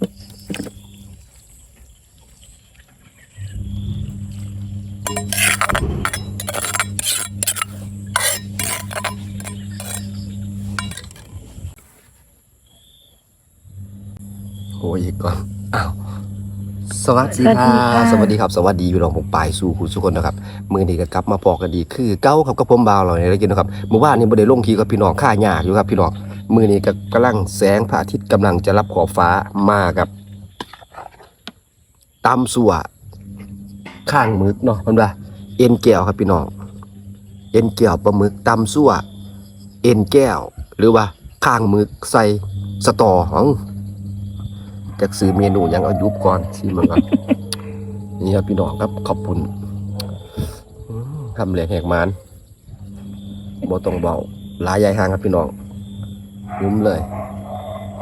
โอ้ยอีกก่อนอ้าวสวัสดีค่ะสวัสดีครับ สวัสดีพี่น้องผมปายสู่คุณทุกคนนะครับมือนี้ก็กลับมาพอกันดี คือเก้าครับกับผมบาวเราเนี่ยได้กินนะครับเมื่อวานนี้บ่ได้ลงทีกับพี่น้องค่ายากอยู่ครับพี่น้อง มือนี้ก็กำลังแสงพระอาทิตย์กำลังจะรับขอบฟ้ามากับตำสัวข้างมึกเนาะเพิ่นว่าเอ็นแก้วครับพี่น้อง เอ็นแก้วปลาหมึกตำสัวเอ็นแก้ว หรือว่าข้างมึกใส่สตอของจากซื้อเมนูยังเอายุบก่อนสิมันก่อนนี่ครับพี่น้องครับขอบคุณทำเหลียกแหกมานบ่ต้องเบาหลายใหญ่ห่างครับพี่น้อง ยุ้มเลย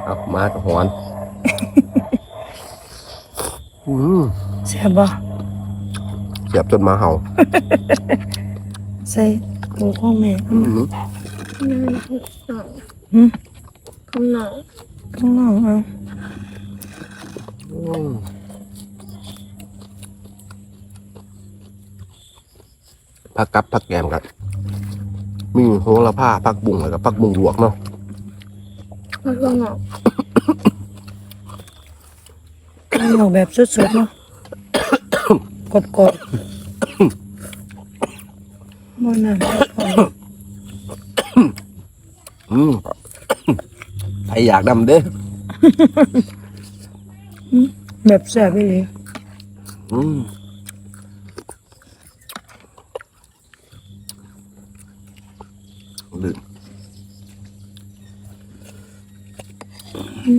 เอามากับหอนอืมแซ่บบ่เสียบจนมาเห่า ใส่โอ้ของแม่อืมหืมคำหนองข้างนอกเอาอืมผักกับผักแกมกันมีโหระพาผักบุ้งแล้วก็ผักบุ้งหยวกเนาะ ข้าวหนองข้างนอกแบบสดๆเนาะกรอบๆบ่น้ำบ่พออืมใครอยากดำเด้อแบบแซ่บอีหลีอืมลืม ม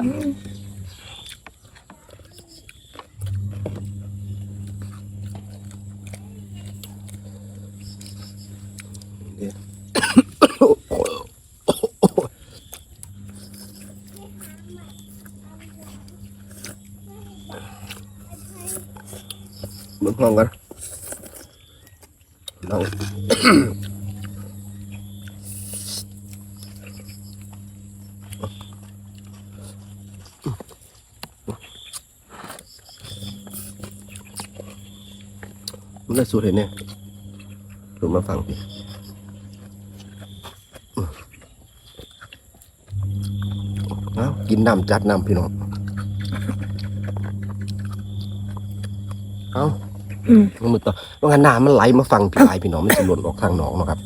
ึงห้องกันเรา มันได้สูตรเห็นเนี่ยดูมาฟังพี่เอากินน้ำจัดน้ำพี่น้องเอาอืมมันมือต่อว่างานน้ำมันไหลมาฟังพี่ลายพี่น้องมันจะหล่นออกทางหนองเนาะครับ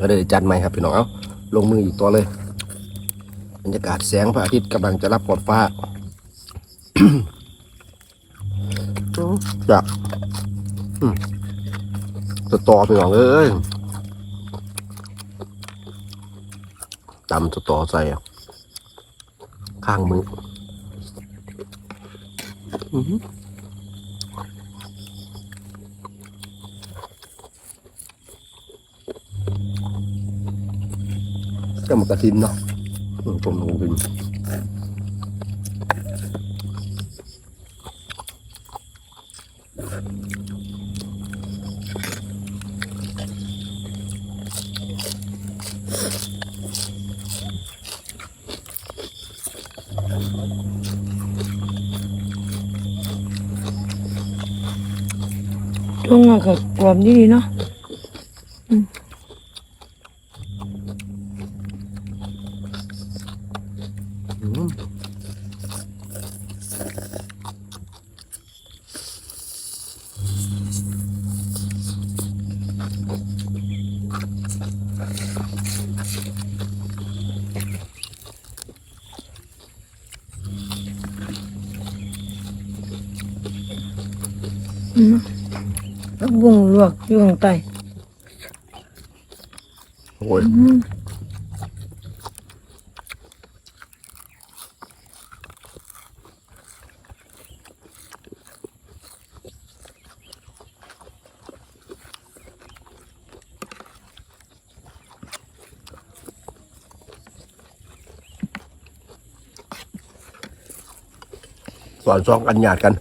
ก็เลยจัดใหม่ครับพี่น้องเอาลงมืออีกตัวเลยบรรยากาศแสงพระอาทิตย์กำลังจะรับขอบฟ้าจากอืม สตอพี่น้องเอ้ยตำสตอใส่ข้างมือก็มันกระทินเนาะผมลงดิน ช่วงอะก็กรอบดีๆเนาะ อืม ผั กบุ้งลวกอยู่ข้างใต้โอ้ยอืมสอนซ้อมกันหยาดกัน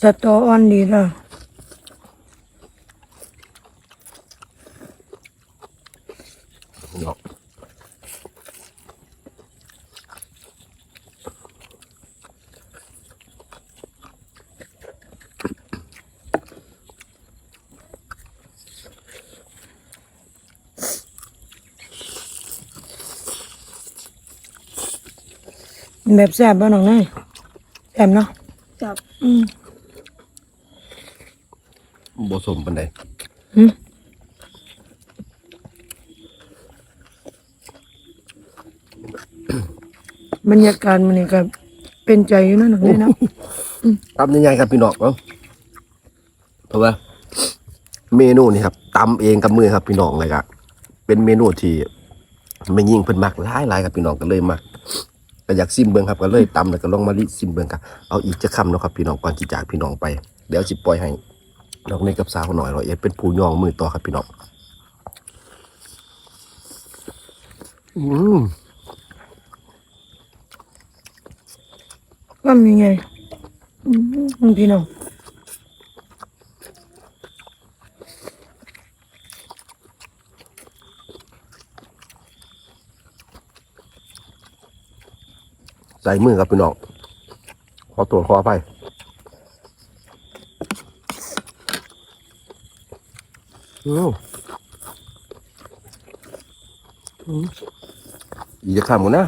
สตออ่อนดีละเนาะแบบแซ่บบ้านน้องเนยแซ่บเนาะ จับ อืมบ่ สมปานใดหืมบรรยากาศมันนี่ก็เป็นใจอยู่นะน้องเนยเนาะตำยังไงครับพี่น้องเนาะเพราะว่า เมนูนี่ครับตำเองกับมือครับพี่น้องเลยครับเป็นเมนูที่ไม่ยิ่งเพิ่นมักหลายหลายครับพี่น้องก็เลยมาก็อยากซิมเบิ่งครับก็เลยตำแล้วก็ลองมาลิซิมเบิ่งครับเอาอีกจะคำเนาะครับพี่น้องก่อนที่จากพี่น้องไป เดี๋ยวสิปล่อยให้ น้องนี่กับสาวหน่อยเราเอ็ดเป็นผู้ย่องมือต่อครับพี่น้องอืมว่ามีไงอืมพี่น้องใส่มือครับพี่น้องขอตัวขอไป อืมอืมอีจะขำกันนะ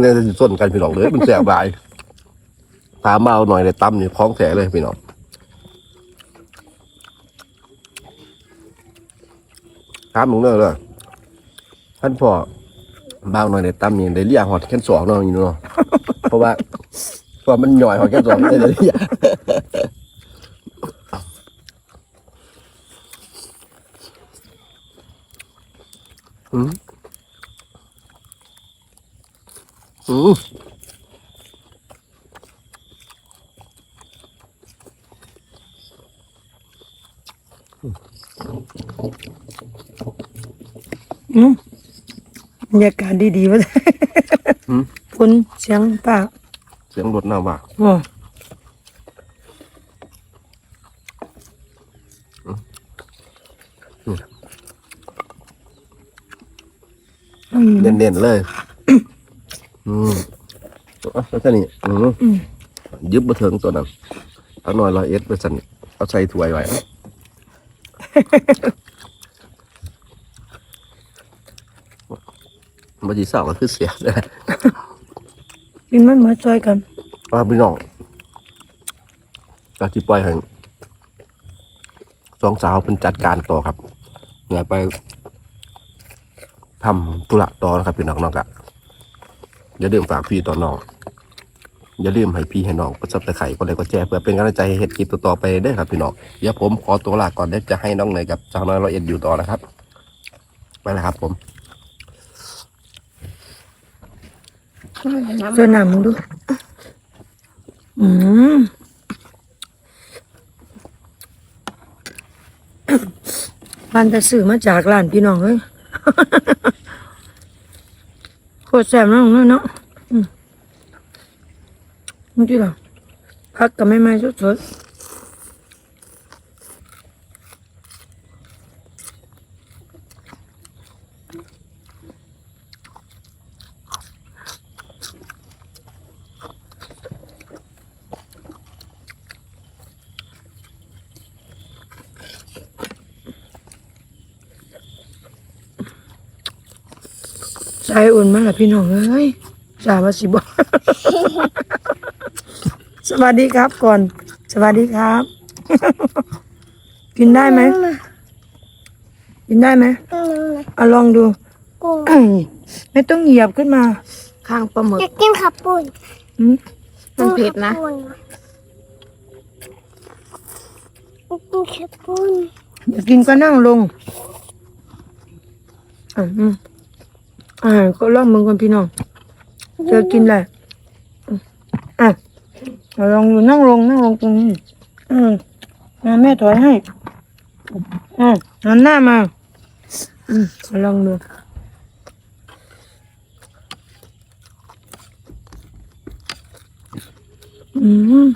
เนี่ยจะส้นกันพี่น้องเลยมันแสบบายตามเอาหน่อยเลยตั้มนี่คล้องแสเลยพี่น้องตามมึงเนอะเลยท่านพ่อบ้างหน่อยเลยตั้มนี่ได้เรียกหอดแค่สองเนาะอยู่เนาะเพราะว่าเพราะมันหน่อยหอดแค่สองเลยเลยเรียก อืมอืมอืมบรรยากาศดีๆวะ อืมฝนเสียงป่าเสียงรถหน้าว่า โอ้ อืมเน้นๆเลย อืมเอาแล้วแค่นี้อืมอืมยึบมาถึงตัวนั้นเอาหน่อยร้อยเอสไปสั่นเอาใส่ถ้วยไว้บจีสาวก็คือเสียเลย กินมันมาช่วยกัน ว่าพี่น้องก็ที่ปล่อยให้สองสาวเป็นจัดการต่อครับเดี๋ยวไป ทำธุระต่อนะครับพี่น้องเนอกะอย่าลืมฝากพี่ต่อน้องอย่าลืมให้พี่ให้น้องกดซับสไครต์กดไลค์กดแชร์เพื่อเป็นกำลังใจให้เฮ็ดคลิปต่อๆไปเด้ครับพี่น้องเดี๋ยวผมขอตัวลาก่อนเดี๋ยวจะให้น้องเนยกับสาวน้อยร้อยเอ็ดอยู่ต่อนะครับ ไปแล้วครับ ผมน้ำช่วยน้ำมึงดู อืมมันจะซื้อมาจากร้านพี่น้องเอ้ย โคตรแซ่บเนาะน้องเนาะอืมนี่ที่เรอพักกับไม่ไม่สดๆ ใจอุ่นมากละพี่น้องเอ้ยจ่ามาสิบอกสวัสดีครับก่อน สวัสดีครับ กินได้ไหม กินได้ไหมเอาลองดู ไม่ต้องเหยียบขึ้นมา ข้างปลาหมึกอยากกินขับปุ่นอืมมันเผ็ดนะอยากกินขับปุ่นอยากกินก็นั่งลงอะ อ่าก็ลองมึงก่อนพี่น้องเจอกินแหละอะเอาลองดูนั่งลงนั่งลงตรงนี้อืมมาแม่ถอยให้อะหันหน้ามา อืมเอาลองดูอืม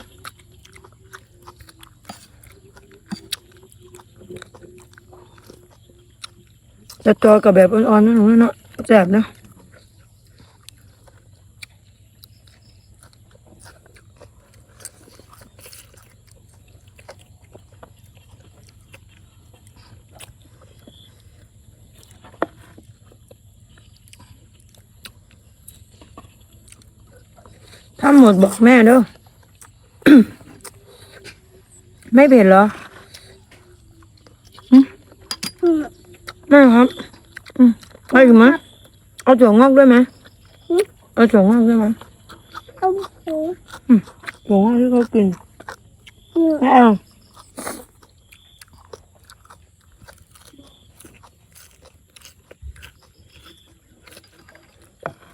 แต่ตัวกับแบบอ่อนๆนะหนูเนาะ แซ่บนะถ้าหมดบอกแม่เด้อไม่เผ็ดเหรอหึไม่ครับ อืมเอาอีกไหม เอาถั่วงอกด้วยไหมเอาถั่วงอกด้วยไหมเอาหูถั่วงอกที่เขากินอยู่ไม่เอา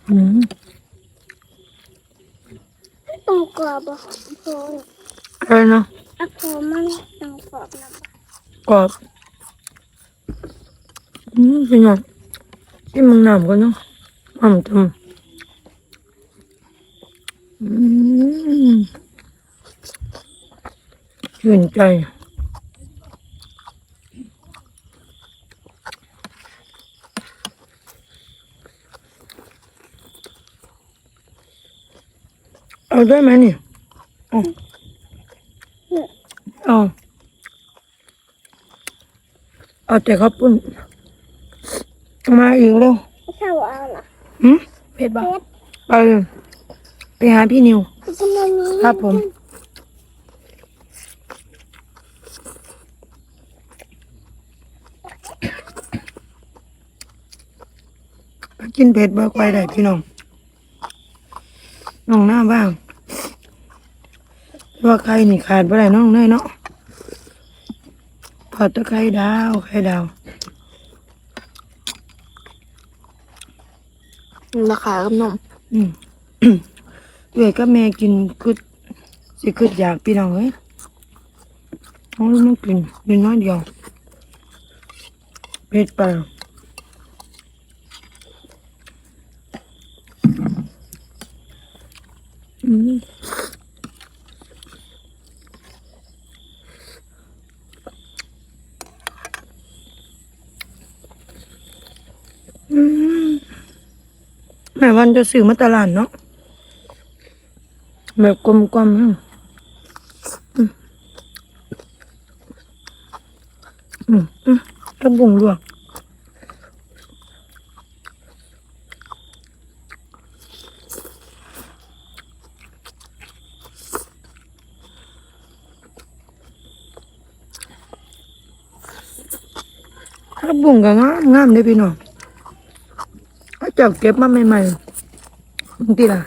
อืมต้องกรอบอะโผล่อะไรนะอะโผล่มันต้องกรอบนะกรอบอืมเป็นไง ที่มึงนำกันเนาะอ่ำจำอืมชื่นใจเอาได้ไหมนี่เอาเอาเอาแต่ข้าวปุ้น มาอีกเร็วถ้าเอาล่ะหืมเผ็ดบ่ไปเลยไปหาพี่นิวจะมานี้ครับผม กินเผ็ดบ่ไปได้พี่น้อง น้องหน้าบ้างว่าใครนี่ขาดบ่ได้น้องเนยเนาะทอดตะไคร้ดาวไข่ดาว ราคากับนมอืมเวก็แม่กินคือสิคืออยากพี่น้องเอ้ยน้องลูกมันกินกินน้อยเดียวเผ็ดไปอืมอืม วันจะซื้อมาตลาดเนาะแบบกลมๆอืมอืมต้องบุงลวกถ้าบุงก็งามงามเลยพี่น้องเขาเจับเก็บมาใหม่ๆ บางทีล่ะ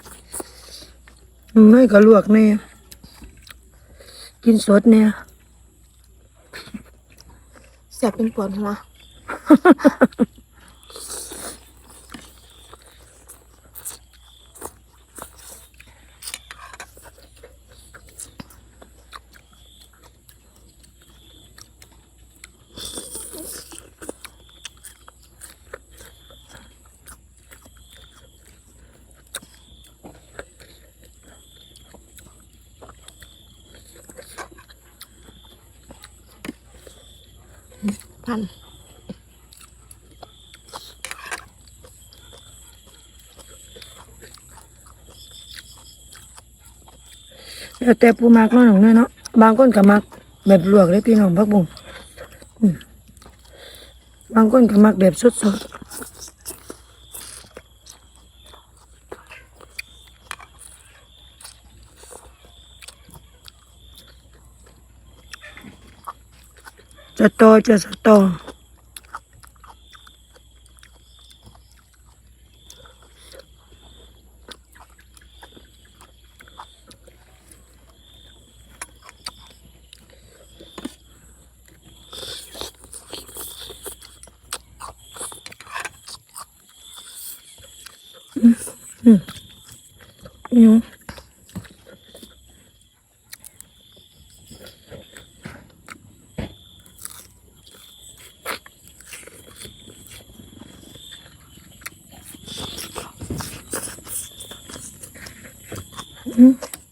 ไม่ก็ลวกแน่กินสดเนี่ยแซ่บเป็นปวดหัว พัน แล้วแต่ผู้มักเนาะหนูเนาะบางคนก็มักแบบลวกเลยพี่น้องพักบุงอืมบางคนก็มักแบบสดๆจะโตจะสตอ อิว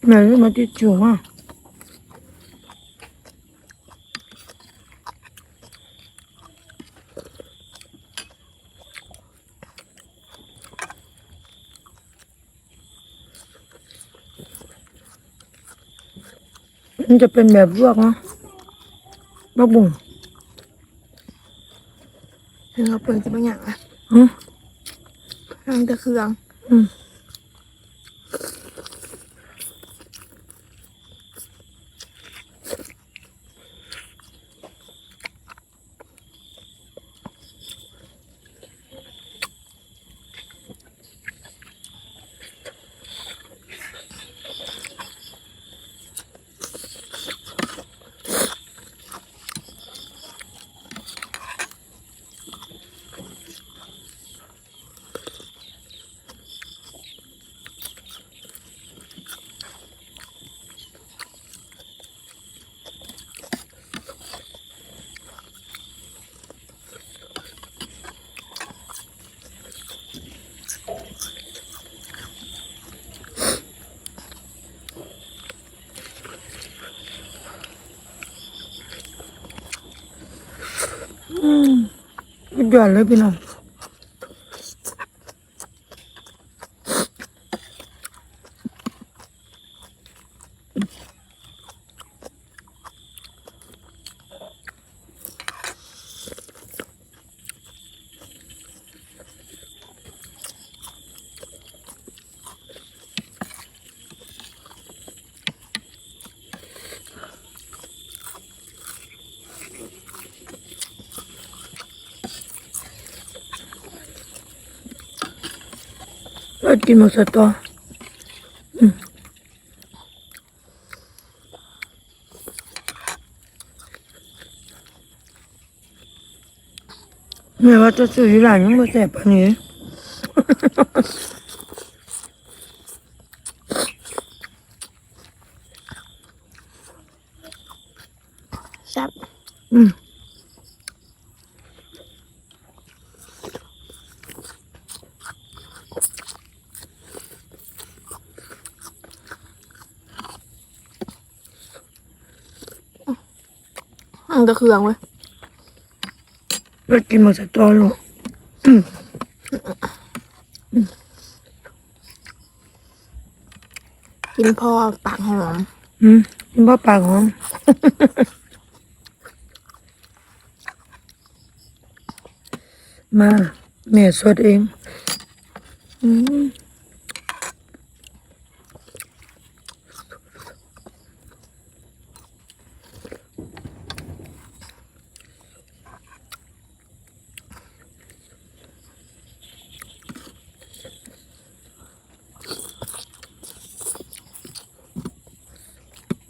แม่รู้มาติ มันจะเป็นแบบลวกเนาะบักบุ่งถึงเราเปิดจะบางอย่างอะอืมทางแต่เครื่อง อืม สุด ยอดเลยพี่น้อง กินหมดสตออืมแม่ว่าจะซื้ออยู่ร้านยังบ่แซ่บปานนี้แซ่บอืม งแต่เครื่องเว้ยเรากินหมดสตอลูกกินพอปากหอมอืมกินบ่ปากหอมมา แม่สดเอง อืม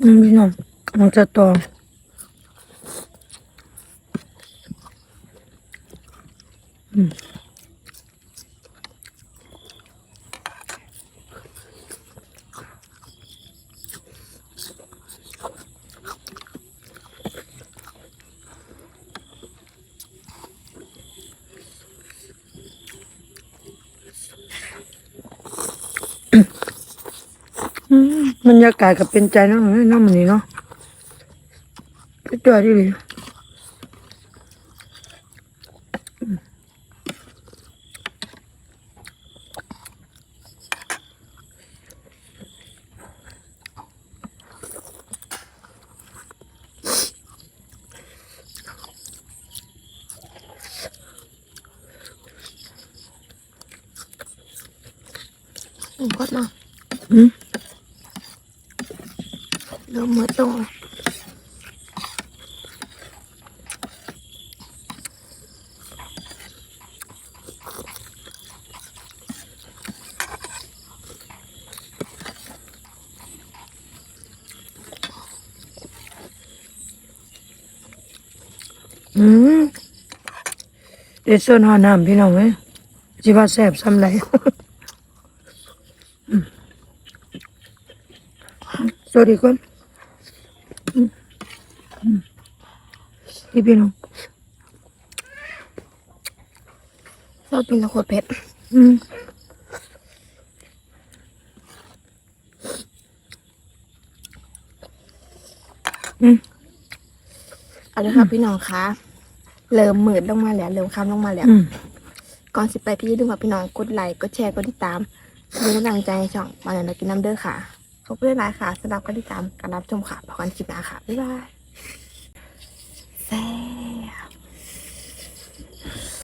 อืมพี่น้อง หมดสตออืมอืมบรรยากาศก็เป็นใจเนาะเนาะมันนี้เนาะ ก็จอดดีเลยกดมา อืม เริ่มมืดตรง อืม เด็ดส่วนหอน้ำพี่น้องเอ้ยสิว่าแซ่บซ้ำไรอืมสวัสดีคนอืมอืมนี่พี่น้องชอบกินตะขวดเผ็ดอืมอืมเอาละค่ะพี่น้องคะ เริ่มมืดลงมาแล้วเริ่มค่ำลงมาแล้ว อืมก่อนสิไปพี่อย่าลืมฝากพี่น้องกดไลค์กดแชร์กดติดตามเป็นกำลังใจให้ช่องมาแล้วกินน้ำเด้อค่ะขอบคุณหลายๆค่ะสำหรับการติดตามการรับชมค่ะพบกันคลิปหน้าค่ะบ๊ายบายแซ่บ